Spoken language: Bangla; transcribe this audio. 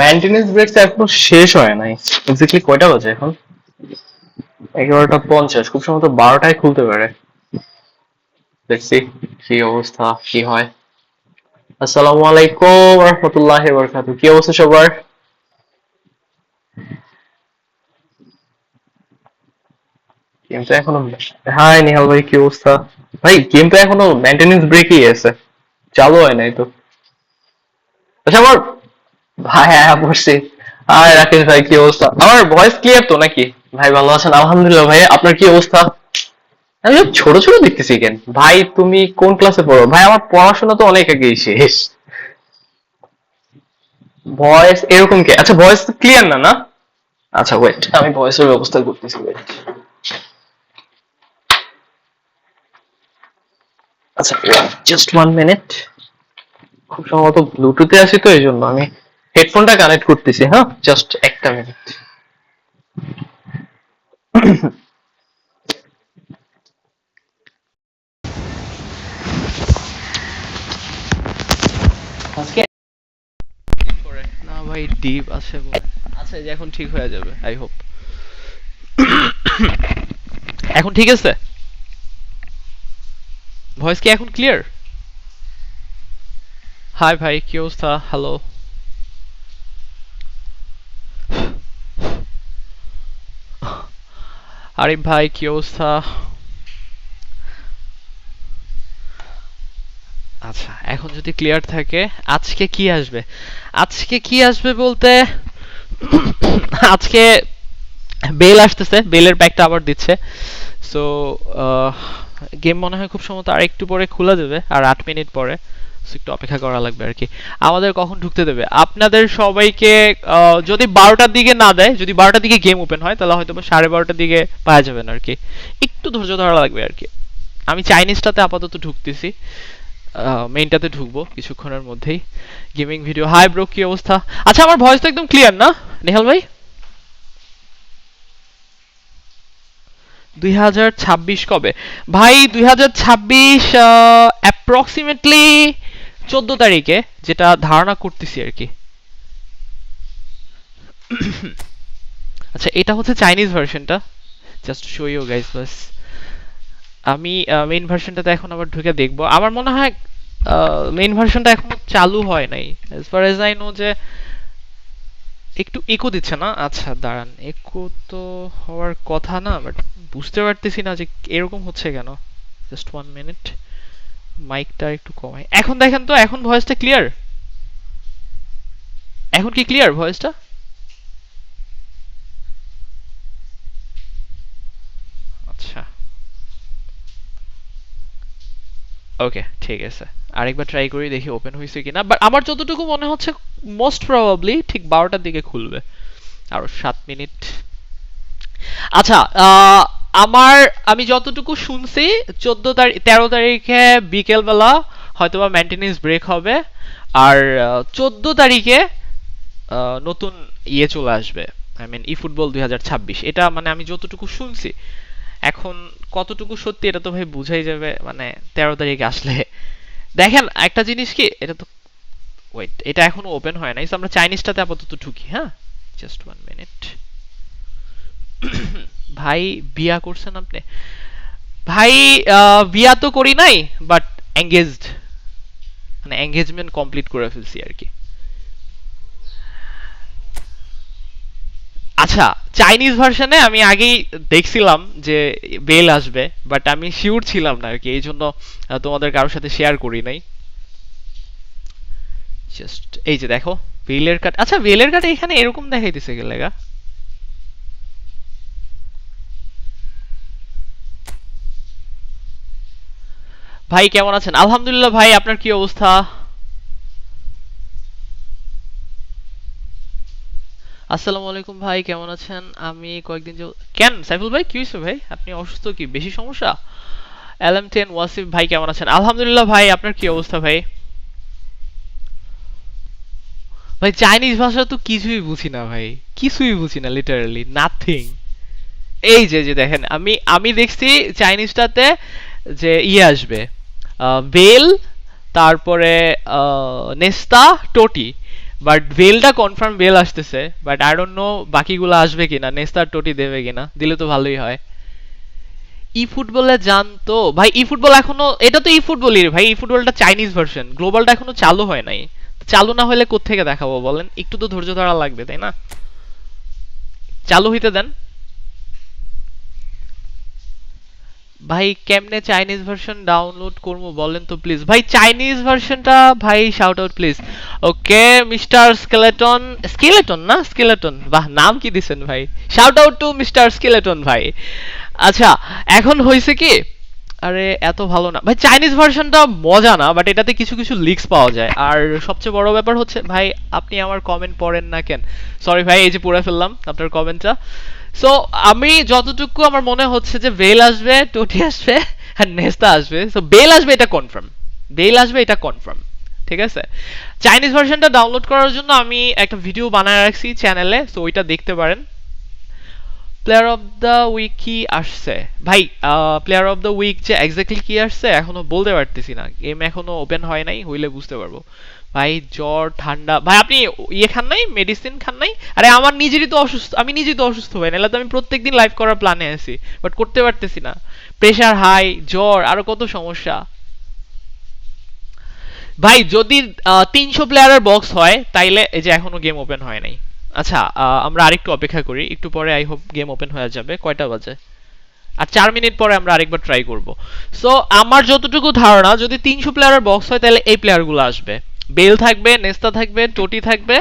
মেইনটেনেন্স ব্রেক এখনও শেষ হয় নাই। এক্স্যাক্টলি কয়টা বাজে এখন? এগারোটা পঞ্চাশ। খুব সম্ভবত বারোটায় খুলতে পারে। দেখছি কি অবস্থা, কি হয়। আসসালামু আলাইকুম, রহমতুল্লাহ বরকাতু কি অবস্থা সবার? এখনও হাই, নিহাল ভাই, কি অবস্থা? ভাই এখনও মেইনটেনেন্স ব্রেকই আছে। চালু হয় নাই তো। আচ্ছা আমার ভাই হ্যাঁ পড়ছি আর রাকেশ ভাই, কি অবস্থা? আমার ভয়েস ক্লিয়ার তো নাকি? ভাই, ভালো আছেন? আলহামদুলিল্লাহ, ভাই, আপনার কি অবস্থা? আমি ছোট ছোট দেখতেছি কেন? ভাই, তুমি কোন ক্লাসে পড়ো? ভাই, আমার পড়াশোনা তো অনেক আগেই শেষ। ভয়েস এরকম কি? আচ্ছা ভয়েস ক্লিয়ার না না? আচ্ছা ওয়েট আমি ভয়েসের ব্যবস্থা করতেছি ওয়েট আচ্ছা জাস্ট ওয়ান মিনিট খুব সম্ভবত ব্লুটুথে আছি তো এই জন্য আমি হেডফোনটা কানেক্ট করতেছি হ্যাঁ? জাস্ট একটা মিনিট আজকে না ভাই ডিপ আছে বলে। আচ্ছা যে এখন ঠিক হয়ে যাবে আই হোপ এখন ঠিক আছে? ভয়েস কি এখন ক্লিয়ার হাই ভাই, কি অবস্থা? হ্যালো আরিফ ভাই, কি অবস্থা? আচ্ছা এখন যদি ক্লিয়ার থাকে, আজকে কি আসবে? আজকে কি আসবে বলতে, আজকে বেল আসতেছে, বেলের প্যাকটা আবার দিচ্ছে। সো গেম মনে হয় খুব সম্ভবত আর একটু পরে খোলা যাবে আর আট মিনিট পরে। একটু অপেক্ষা করা লাগবে আর কি। আমাদের কখন ঢুকতে দেবে? আপনাদের সবাইকে যদি বারোটার দিকে না দেয়, যদি বারোটার দিকে গেম ওপেন হয়, তাহলে হয়তো সাড়ে বারোটার দিকে পাওয়া যাবেন আর কি। একটু ধৈর্য ধরা লাগবে আর কি। আমি চাইনিজটাতে আপাতত ঢুকতেছি। মেইনটাতে ঢুকবো কিছুক্ষণের মধ্যেই। গেমিং ভিডিও হাই ব্রো কি অবস্থা? আচ্ছা আমার ভয়েস তো একদম ক্লিয়ার না, নেহাল ভাই? দুই হাজার ছাব্বিশ কবে? ভাই, দুই হাজার ছাব্বিশ অ্যাপ্রক্সিমেটলি চোদ্দ তারিখে যেটা ধারণা করতেছি আর কি। আচ্ছা এটা হচ্ছে চাইনিজ ভার্সনটা জাস্ট শো ইউ গাইস বাস। আমি মেইন ভার্সনটাতে এখন আবার ঢুকে দেখব। আমার মনে হয় মেইন ভার্সনটা এখনও চালু হয় নাই। As far as I know যে একটু ইকো দিচ্ছে না? আচ্ছা দাঁড়ান ইকো তো হওয়ার কথা না বাট বুঝতে পারতেছি না যে এরকম হচ্ছে কেন। জাস্ট ওয়ান মিনিট মাইকটা একটু কমাই। এখন দেখেন তো, এখন ভয়েসটা ক্লিয়ার এখন কি ক্লিয়ার ভয়েসটা আচ্ছা ওকে ঠিক আছে। আরেকবার ট্রাই করি, দেখি ওপেন হয়েছে কিনা। বাট আমার যতটুকু মনে হচ্ছে মোস্ট প্রবাবলি ঠিক বারোটার দিকে খুলবে। আরও সাত মিনিট। আচ্ছা আমার, আমি যতটুকু শুনছি, চোদ্দ তারিখ তেরো তারিখে বিকেলবেলা হয়তোবা মেনটেনেন্স ব্রেক হবে। আর চোদ্দ তারিখে নতুন ইয়ে চলে আসবে। আই মিন ই ফুটবল দুই হাজার ছাব্বিশ। এটা মানে আমি যতটুকু শুনছি এখন কতটুকু সত্যি এটা তো ভাই বুঝাই যাবে মানে তেরো তারিখ আসলে। দেখেন, একটা জিনিস কি, এটা তো ওয়েট এটা এখনও ওপেন হয় নাই আমরা চাইনিজটাতে আপাতত ঢুকি হ্যাঁ? জাস্ট ওয়ান মিনিট ভাই, বিয়া করছেন আপনি? ভাই বিয়া তো করি নাই বাট এঙ্গেজড মানে এঙ্গেজমেন্ট কমপ্লিট করে ফেলছি আর কি। আচ্ছা চাইনিজ ভার্সনে আমি আগেই দেখছিলাম যে বেল আসবে বাট আমি শিওর ছিলাম না আর কি, এই জন্য তোমাদের কারোর সাথে শেয়ার করি নাই। জাস্ট এই যে দেখো, বেলের কাট আচ্ছা বেলের কাট এখানে এরকম দেখাইতেছে গেলে গা। ভাই, কেমন আছেন? আলহামদুলিল্লাহ ভাই, আপনার কি অবস্থা? আসসালামু আলাইকুম ভাই, কেমন আছেন? আমি কয়েকদিন কেন সাইফুল ভাই, কি হয়েছে ভাই? আপনি অসুস্থ কি? বেশি সমস্যা? এল এম টেন ওয়াসিফ ভাই, কেমন আছেন? আলহামদুলিল্লাহ ভাই, আপনার কি অবস্থা ভাই? ভাই, চাইনিজ ভাষা তো কিছুই বুঝি না ভাই। কিছুই বুঝি না লিটারালি নাথিং এই যে যে দেখেন, আমি আমি দেখছি চাইনিজটাতে যে ইয়ে আসবে। বেল, তারপরে নেস্তা, টোটি। বাট বেলটা কনফার্ম বেল আসতেছে বাট আই ডোন্ট নো বাকিগুলো আসবে কিনা নেস্তার টোটি দেবে কিনা, দিলে তো ভালোই হয়। ই ফুটবলে জানতো ভাই ই ফুটবল এখনও, এটা তো ই ফুটবলই ভাই ই ফুটবলটা চাইনিজ ভার্সন গ্লোবালটা এখনও চালু হয় নাই। চালু না হলে কোত্থেকে দেখাবো বলেন? একটু তো ধৈর্য ধরা লাগবে, তাই না? চালু হইতে দেন। ভাই, কেমনে চাইনিজ ভার্সন ডাউনলোড করব বলেন তো প্লিজ ভাই চাইনিজ ভার্সনটা ভাই shout out please okay mister skeleton skeleton না? স্কেলেটন বাহ, নাম কি দিছেন ভাই? Shout out to mister skeleton ভাই। আচ্ছা এখন হয়েছে কি? আরে, এত ভালো না। ভাই চাইনিজ ভার্সনটা মজা না বাট এটাতে কিছু কিছু লিক্স পাওয়া যায়। আর সবচেয়ে বড় ব্যাপার হচ্ছে, ভাই, আপনি আমার কমেন্ট পড়েন না কেন? সরি ভাই, এই যে পড়ে ফেললাম আপনার কমেন্টটা সো আমি যতটুকু আমার মনে হচ্ছে যে বেল আসবে টোটি আসবে আর নেস্তা আসবে সো বেল আসবে এটা কনফার্ম বেল আসবে এটা কনফার্ম ঠিক আছে? চাইনিজ ভার্সনটা ডাউনলোড করার জন্য আমি একটা ভিডিও বানায় রাখছি চ্যানেলে সো ওইটা দেখতে পারেন। প্লেয়ার অফ দ্য উইক কি আসছে? ভাই প্লেয়ার অফ দ্য উইক যে এক্স্যাক্টলি কি আসছে, এখনও বলতে পারতেছি না। গেম এখনও ওপেন হয় নাই, হইলে বুঝতে পারব। ভাই, জ্বর, ঠান্ডা। ভাই, আপনি ইয়ে খান নাই? মেডিসিন খান নাই? আরে, আমার নিজেরই তো অসুস্থ, আমি নিজেই তো অসুস্থ, ভাই। নাহলে তো আমি প্রত্যেকদিন লাইভ করার প্ল্যানে আছি। বাট করতে পারতেছি না। প্রেশার হাই জ্বর, আরও কত সমস্যা। ভাই, যদি তিনশো প্লেয়ারের বক্স হয়, তাইলে এই যে এখনও গেম ওপেন হয় নাই। আচ্ছা আমরা আরেকটু অপেক্ষা করি। একটু পরে আই হোপ গেম ওপেন হয়ে যাবে। কয়টা বাজে? আর চার মিনিট পরে আমরা আরেকবার ট্রাই করব। সো আমার যতটুকু ধারণা, যদি তিনশো প্লেয়ারের বক্স হয় তাহলে এই প্লেয়ারগুলো আসবে। বেল থাকবে নেস্তা থাকবে টোটি থাকবে